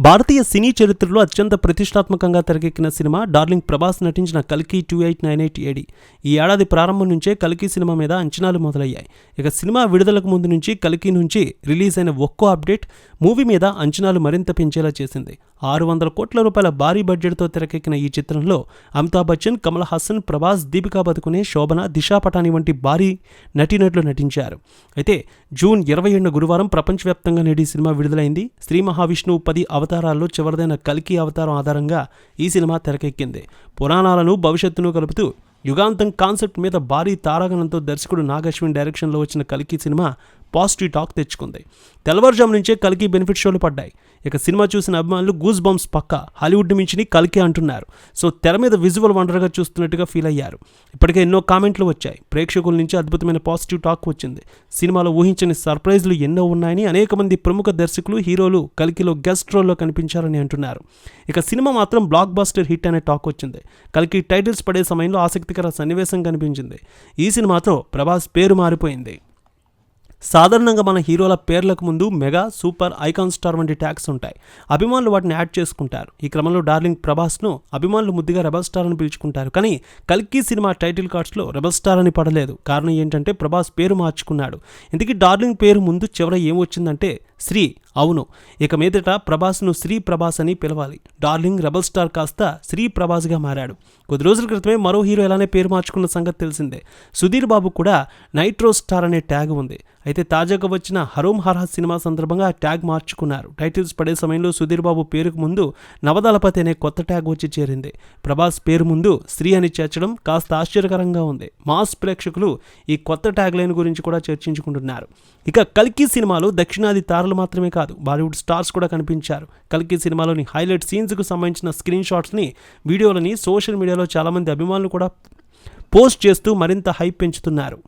భారతీయ సినీ చరిత్రలో అత్యంత ప్రతిష్టాత్మకంగా తెరకెక్కిన సినిమా డార్లింగ్ ప్రభాస్ నటించిన కల్కి two eight nine eight AD. ఈ ఏడాది ప్రారంభం నుంచే కల్కి సినిమా మీద అంచనాలు మొదలయ్యాయి. ఇక సినిమా విడుదలకు ముందు నుంచి కల్కి నుంచి రిలీజ్ అయిన ఒక్కో అప్డేట్ మూవీ మీద అంచనాలు మరింత పెంచేలా చేసింది. ఆరు వందల కోట్ల రూపాయల భారీ బడ్జెట్తో తెరకెక్కిన ఈ చిత్రంలో అమితాబ్ బచ్చన్ కమల్ హాసన్ ప్రభాస్ దీపికా బతుకునే శోభన దిశా పటాని వంటి భారీ నటీనటులు నటించారు. అయితే జూన్ ఇరవై ఏడున గురువారం ప్రపంచవ్యాప్తంగా నేటి సినిమా విడుదలైంది. శ్రీ మహావిష్ణువు పది అవతారాల్లో చివరిదైన కల్కి అవతారం ఆధారంగా ఈ సినిమా తెరకెక్కింది. పురాణాలను భవిష్యత్తును కలుపుతూ యుగాంతం కాన్సెప్ట్ మీద భారీ తారాగణంతో దర్శకుడు నాగశ్విన్ డైరెక్షన్లో వచ్చిన కలికి సినిమా పాజిటివ్ టాక్ తెచ్చుకుంది. తెల్లవారుజాము నుంచే కల్కి బెనిఫిట్ షోలు పడ్డాయి. ఇక సినిమా చూసిన అభిమానులు గూస్ బంప్స్ పక్క హాలీవుడ్ మించిని కల్కి అంటున్నారు. సో తెర మీద విజువల్ వండర్గా చూస్తున్నట్టుగా ఫీల్ అయ్యారు. ఇప్పటికే ఎన్నో కామెంట్లు వచ్చాయి. ప్రేక్షకుల నుంచి అద్భుతమైన పాజిటివ్ టాక్ వచ్చింది. సినిమాలో ఊహించని సర్ప్రైజ్లు ఎన్నో ఉన్నాయని అనేక మంది ప్రముఖ దర్శకులు హీరోలు కల్కిలో గెస్ట్ రోల్లో కనిపించారని అంటున్నారు. ఇక సినిమా మాత్రం బ్లాక్ బాస్టర్ హిట్ అనే టాక్ వచ్చింది. కల్కి టైటిల్స్ పడే సమయంలో ఆసక్తికర సన్నివేశం కనిపించింది. ఈ సినిమాతో ప్రభాస్ పేరు మారిపోయింది. సాధారణంగా మన హీరోల పేర్లకు ముందు మెగా సూపర్ ఐకాన్ స్టార్ వంటి ట్యాగ్స్ ఉంటాయి. అభిమానులు వాటిని యాడ్ చేసుకుంటారు. ఈ క్రమంలో డార్లింగ్ ప్రభాస్ను అభిమానులు ముద్దుగా రెబల్ స్టార్ అని పిలుచుకుంటారు. కానీ కల్కి సినిమా టైటిల్ కార్డ్స్లో రెబల్ స్టార్ అని పడలేదు. కారణం ఏంటంటే ప్రభాస్ పేరు మార్చుకున్నాడు. ఇందుకే డార్లింగ్ పేరు ముందు చివర ఏమొచ్చిందంటే శ్రీ అవును. ఇక మీదట ప్రభాస్ను శ్రీ ప్రభాస్ అని పిలవాలి. డార్లింగ్ రెబల్ స్టార్ కాస్త శ్రీ ప్రభాస్గా మారాడు. కొద్ది రోజుల క్రితమే మరో హీరో ఎలానే పేరు మార్చుకున్న సంగతి తెలిసిందే. సుధీర్ బాబు కూడా నైట్రో స్టార్ అనే ట్యాగ్ ఉంది. అయితే తాజాగా వచ్చిన హరోం హర్హ సినిమా సందర్భంగా ట్యాగ్ మార్చుకున్నారు. టైటిల్స్ పడే సమయంలో సుధీర్ బాబు పేరుకు ముందు నవదళపతి అనే కొత్త ట్యాగ్ వచ్చి చేరింది. ప్రభాస్ పేరు ముందు శ్రీ అని చేర్చడం కాస్త ఆశ్చర్యకరంగా ఉంది. మాస్ ప్రేక్షకులు ఈ కొత్త ట్యాగ్ లైన్ గురించి కూడా చర్చించుకుంటున్నారు. ఇక కల్కి సినిమాలో దక్షిణాది తార తారలు మాత్రమే కాదు బాలీవుడ్ స్టార్స్ కూడా కనిపించారు. కల్కి సినిమాలోని హైలైట్ సీన్స్కు సంబంధించిన స్క్రీన్ షాట్స్ని వీడియోలని సోషల్ మీడియాలో చాలామంది అభిమానులు కూడా పోస్ట్ చేస్తూ మరింత హైప్ పెంచుతున్నారు.